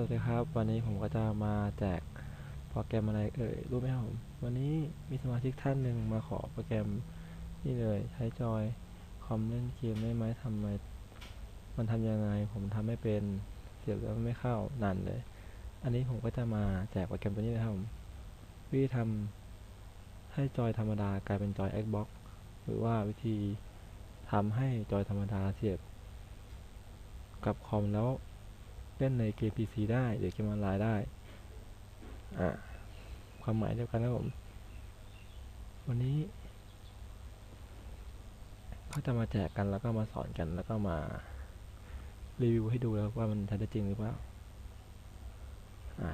วัสดีครับ วันนี้ผมก็จะมาแจกโปรแกรมอะไรเอ่ยรู้ไหมครับผมวันนี้มีสมาชิกท่านหนึ่งมาขอโปรแกรมนี่เลยใช้จอยคอมเล่นเกมได้ไหมทำไมมันทำยังไง ผมทำไม่เป็นเสียบแล้วไม่เข้านานเลย อันนี้ผมก็จะมาแจกโปรแกรมตัวนี้นะครับผมวิธีทำให้จอยธรรมดากลายเป็นจอย Xbox หรือว่าวิธีทำให้จอยธรรมดาเสียบ กับคอมแล้ว เล่นในเกม PC ได้หรือเกมออนไลน์ได้อ่าความหมายเดียวกันนะผม วันนี้ก็จะมาแจกกันแล้วก็มาสอนกันแล้วก็มารีวิวให้ดูแล้วว่ามันใช้ได้จริงหรือเปล่าอ่า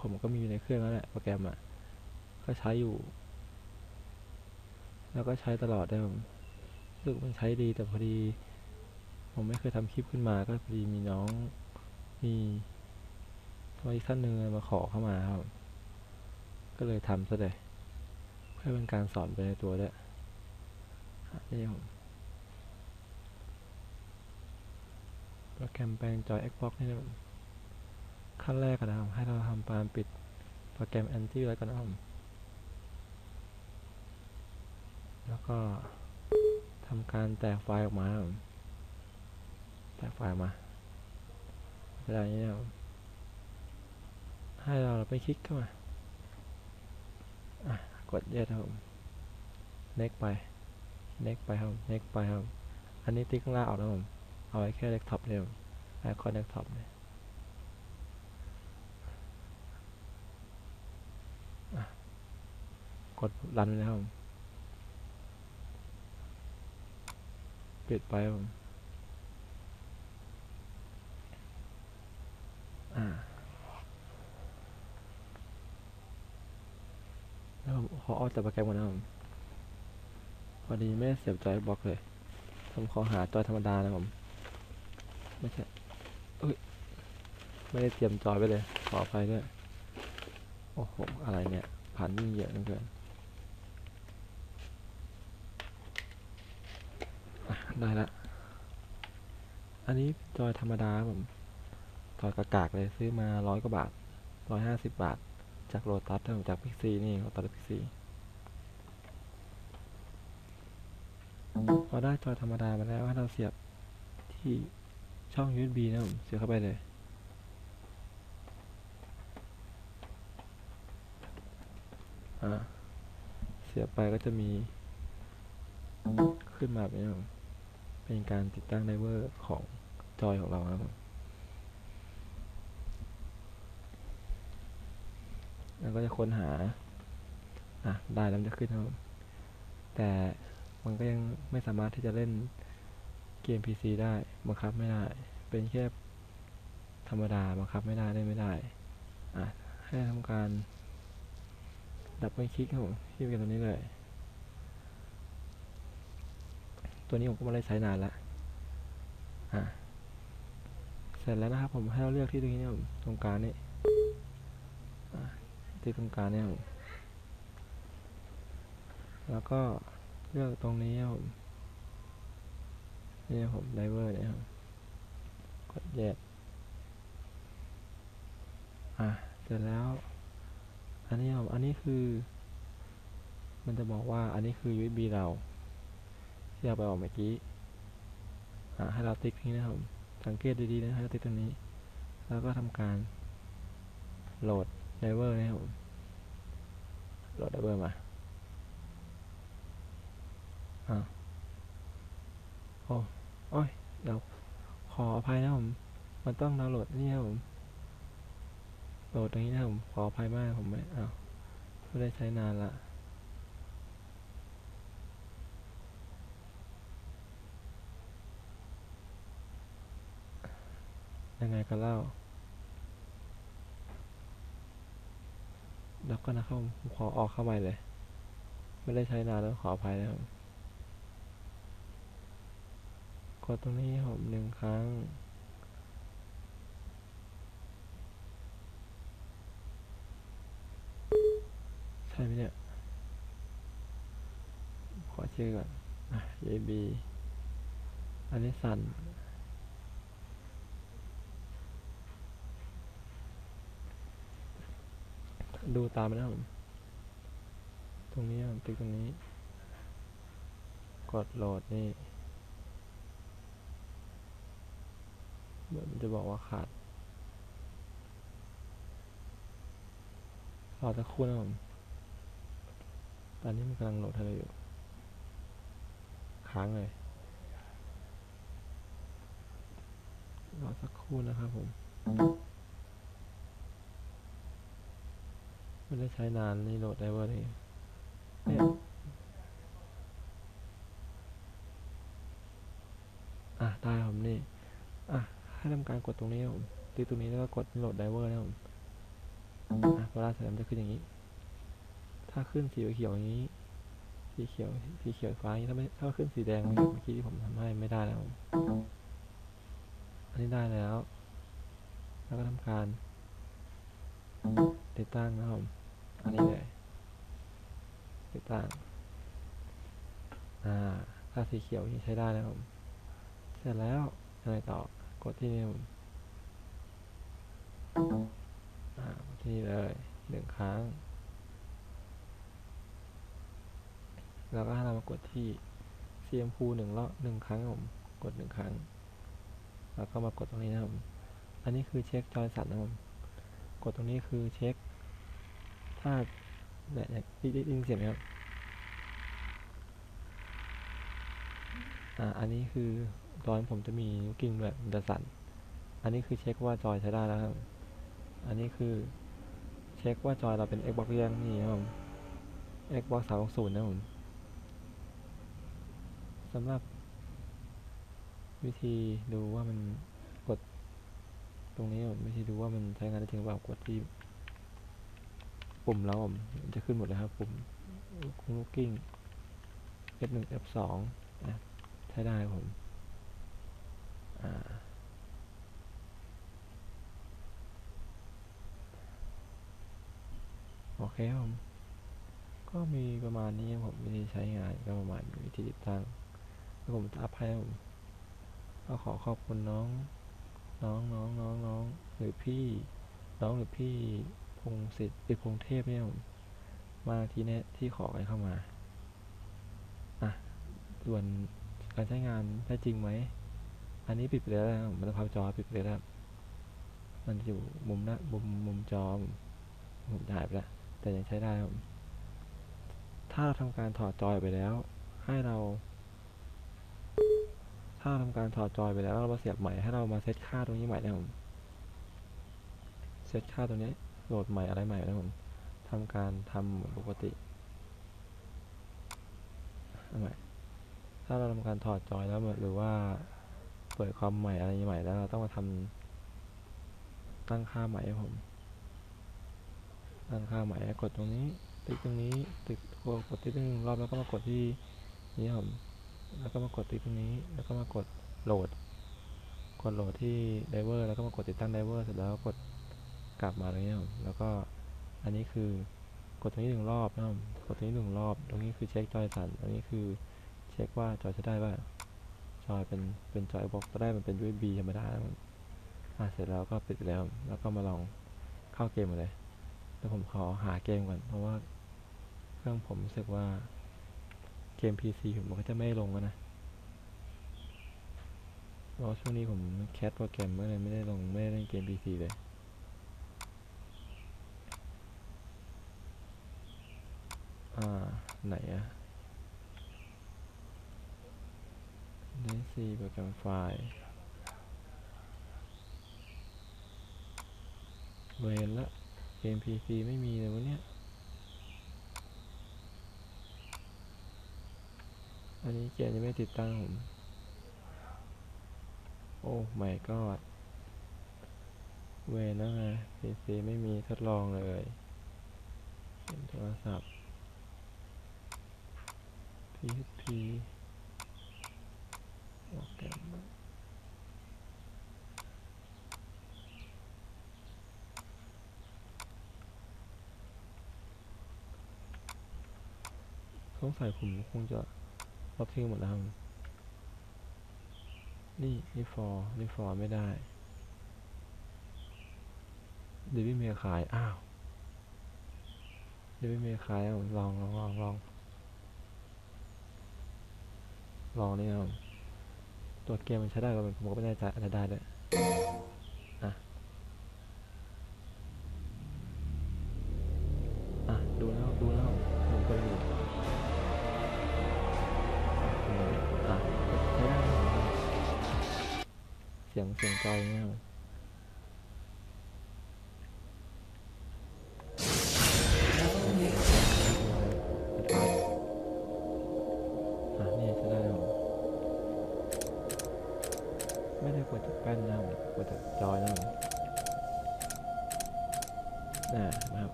ผมก็มีอยู่ในเครื่องแล้วแหละโปรแกรมอะ ก็ใช้อยู่ แล้วก็ใช้ตลอดได้ผมรู้สึกมันใช้ดีแต่พอดี ผมไม่เคยทำคลิปขึ้นมาก็พอดีมีน้อง มีสมาชิกท่านหนึ่งมาขอเข้ามาครับ ก็เลยทำซะเลย เพื่อเป็นการสอนไปในตัวด้วยนี่ผมโปรแกรมแปลงจอย Xbox นี่นะขั้นแรกนะครับให้เราทำการปิดโปรแกรม Anti ไว้ก่อนนะครับแล้วก็ทำการแตกไฟล์ออกมาครับแตกไฟล์มา เวลานี้เนี่ยให้เราไปคลิกเข้ามาอะกดเยสครับผม next ไป next ไปครับ next ไปครับ อันนี้ติ๊กข้างล่างออกแล้วผม เอาไว้แค่เล็กท็อปเดียวไอคอนเล็กท็อปเนี่ยกดรันเลยครับผมปิดไปครับผม อ่า แล้วผมขอออกจากโปรแกรมก่อนนะผมพอดีไม่ได้เสียบจอยบล็อกเลยผมขอหาจอยธรรมดานะผม ไม่ใช่เอ้ย ไม่ได้เตรียมจอยไปเลย ขออภัยด้วย โอ้โห อะไรเนี่ยผ่านยิ่งเยอะเหลือเกินได้ละ อันนี้จอยธรรมดาผม ถอดกระกากเลยซื้อมาร้อยกว่าบาทร้อยห้าสิบบาท จากโลตัสเท่าจากพิกซีนี่โลตัสพิกซีพอได้จอยธรรมดามาแล้วให้เราเสียบที่ช่อง USB นะผมเสียบเข้าไปเลย เสียบไปก็จะมี ขึ้นมาแบบนี้ครับผมเป็นการติดตั้งไดเวอร์ของจอยของเราครับผม แล้วก็จะค้นหา อะได้แล้วจะขึ้นครับ แต่มันก็ยังไม่สามารถที่จะเล่นเกม PC ได้ บังคับไม่ได้ เป็นแค่ธรรมดา บังคับไม่ได้ เล่นไม่ได้ อะ ให้ทำการดับเบิลคลิกครับผมที่เป็นตัวนี้เลย ตัวนี้ผมก็ไม่ได้ใช้นานละอะเสร็จแล้วนะครับผมให้เราเลือกที่ตรงนี้ผมตรงกลางนี่ ที่ตรงกางเนี่ยผมแล้วก็เลือกตรงนี้ครับผมนี่ผมไดเวอร์เนี่ยครับกดแยกอะเสร็จแล้ว อันนี้ครับอันนี้คือ มันจะบอกว่าอันนี้คือ USB เราที่เราไปออกเมื่อกี้อะให้เราติ๊กนี้นะครับสังเกตดีๆนะให้เราติ๊กตรงนี้ แล้วก็ทำการโหลด ไดเวอร์นะครับผมโหลดไดเวอร์มาอ่าโอ้โอ้ยเดี๋ยวขออภัยนะผมมันต้องดาวน์โหลดนี่ครับผมโหลดตรงนี้นะผมขออภัยมากผมไม่อ้าวไม่ได้ใช้นานละยังไงกันเล่า แล้วก็นะครับผมขอออกเข้าไปเลย ไม่ได้ใช้นานแล้วขออภัยนะครับกดตรงนี้ครับผมหนึ่งครั้ง ใช่ไหมเนี่ย ขอชื่อก่อนอะ JB อันนี้สั่น ดูตามไปนะครับผมตรงนี้ติ๊กตรงนี้ กดโหลดนี่เหมือนมันจะบอกว่าขาดรอสักครู่นะผมตอนนี้มันกำลังโหลดให้เราอยู่ ค้างเลยรอสักครู่นะครับผม ไม่ได้ใช้นานนี่โหลดได้เวอร์นี่เนี่ยอะได้ครับผมนี่ อะ ให้ทำการกดตรงนี้ครับผมตีตรงนี้แล้วก็กดโหลดไดเวอร์นะครับผมอะเวลาเสร็จมันจะขึ้นอย่างนี้ ถ้าขึ้นสีเขียวอย่างนี้ สีเขียว สีเขียวฟ้าอย่างนี้ถ้าไม่ถ้าขึ้นสีแดงอย่างเมื่อกี้ที่ผมทำให้ไม่ได้แล้วครับผมอันนี้ได้แล้ว แล้วก็ทำการติดตั้งนะครับผม อันนี้เลยติดตั้งอ่าถ้าสีเขียวย่างนี้ใช้ได้แล้วผมเสร็จแล้วอะไรต่อกดที่นี่ผมอ่าที่นี่เลยหนึ่งครั้ง แล้วก็ให้เรามากดที่ CMP หนึ่งรอบหนึ่งครั้งผมกดหนึ่งครั้ง แล้วก็มากดตรงนี้นะครับ อันนี้คือเช็คจอยสันนะครับ กดตรงนี้คือเช็ค้าเนี่ยเนี่ยได้ยินเสียงไหมครับ อ่า อันนี้คือตอนผมจะมีกิ้งแบบมันจะสั่น อันนี้คือเช็คว่าจอยใช้ได้แล้วครับ อันนี้คือเช็คว่าจอยเราเป็น Xbox ยังนี่ครับ Xbox 360นะผมสำหรับ วิธีดูว่ามันกด ตรงนี้ผมวิธีดูว่ามันใช้งานได้จริงหรือเปล่ากดที่ ปุ่มแล้วผมจะขึ้นหมดเลยครับปุ่มลูกกิ้ง F1 F2 นะใช้ได้ผมอโอเคครับผมก็มีประมาณนี้ผมวิธีใช้งานก็ประมาณวิธีติดตั้งแล้วผมจะอัพให้ผมก็ขอขอบคุณน้อง น้องน้องน้องน้องหรือพี่ น้องหรือพี่ พงศิษฐ์หรือพงเทพเนี่ยผมมาที่เนี้ยที่ขอกันเข้ามาอะส่วนการใช้งานได้จริงไหม อันนี้ปิดไปแล้วนะมันจะพับจอปิดไปแล้ว มันอยู่มุมหน้ามุมมุมจอผมผมถ่ายไปแล้ว แต่ยังใช้ได้ครับผมถ้าเราทำการถอดจอยไปแล้ว ให้เรา ถ้าเราทำการถอดจอยไปแล้วเรามาเสียบใหม่ให้เรามาเซตค่าตรงนี้ใหม่นะครับผมเซตค่าตรงนี้ โหลดใหม่อะไรใหม่นะผมทำการทำเหมือนปกติใหม่ถ้าเราทำการถอดจอยแล้วหรือว่าเปิดคอมใหม่อะไรใหม่แล้วเราต้องมาทำตั้งค่าใหม่ให้ผม ตั้งค่าใหม่กดตรงนี้ ติ๊กตรงนี้ ติ๊กกดติ๊กตรงรอบแล้วก็มากดที่นี่ผมแล้วก็มากดติ๊กตรงนี้ แล้วก็มากดโหลด กดโหลดที่ไดเวอร์แล้วก็มากดติดตั้งไดเวอร์เสร็จแล้วกด กลับมาตรงนี้ครับผมแล้วก็อันนี้คือกดตรงนี้หนึ่งรอบนะครับกดตรงนี้หนึ่งรอบ ตรงนี้คือเช็คจอยสันอันนี้คือเช็คว่าจอยใช้ได้ป่ะจอยเป็นเป็นจอยบ็อกก็ได้มันเป็น USB ธรรมดานะอะเสร็จแล้วก็ปิดแล้ว แล้วก็มาลองเข้าเกมเลยแล้วผมขอหาเกมก่อนเพราะว่าเครื่องผมรู้สึกว่าเกม PC ผมมันก็จะไม่ลงแล้วนะเพราะช่วงนี้ผมแคสโปรแกรมก็เลยไม่ได้ลงไม่ได้เล่นเกม PC เลย อ่า ไหนอะได้ซีโปรแกรมไฟล์เวนละเกม PC ไม่มีเลยวะเนี่ย อันนี้เกมยังไม่ติดตั้งผม โอ้ my god เวนแล้วไง PC ไม่มีทดลองเลยเห็นโทรศัพท์ PHP โปรแกรมสงสัยผมคงจะลบทิ้งหมดแล้ว นี่นี่ for นี่ for ไม่ได้เดวิดเมียขาย อ้าวยังไม่มีใครครับผมลองลองลองลอง ลองนี่ครับตัวเกมมันใช้ได้ก็ผมก็ไม่แน่ใจอาจจะได้เลย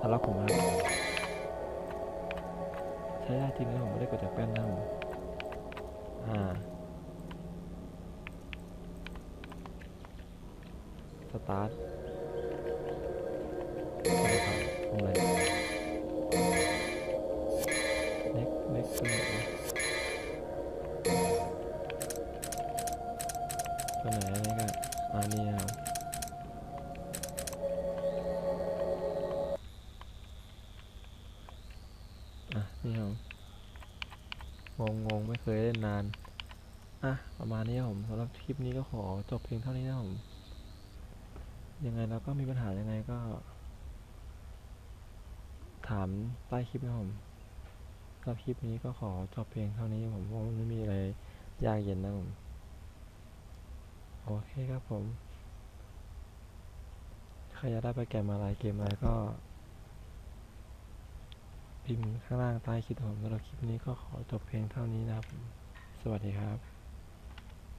ทะเลาะผมนะใช้ได้จริงนะผมไม่ได้กดจากแป้นนะผมอ่าสตาร์ทอะไรครับทำอะไรเล็กเล็กตัวไหนตัวไหนอันนี้ก็อันนี้ครับ เคยเล่นนาน อะ ประมาณนี้ครับผมสำหรับคลิปนี้ก็ขอจบเพียงเท่านี้นะครับผม ยังไงเราก็มีปัญหายังไงก็ ถามใต้คลิปนะครับผมสำหรับคลิปนี้ก็ขอจบเพียงเท่านี้ผมเพราะมันไม่มีอะไรยากเย็นนะผม โอเคครับผม ใครอยากได้โปรแกรมอะไรเกมอะไรก็ พิมพ์ข้างล่างใต้คลิปผมสำหรับคลิปนี้ก็ขอจบเพียงเท่านี้นะครับ สวัสดีครับ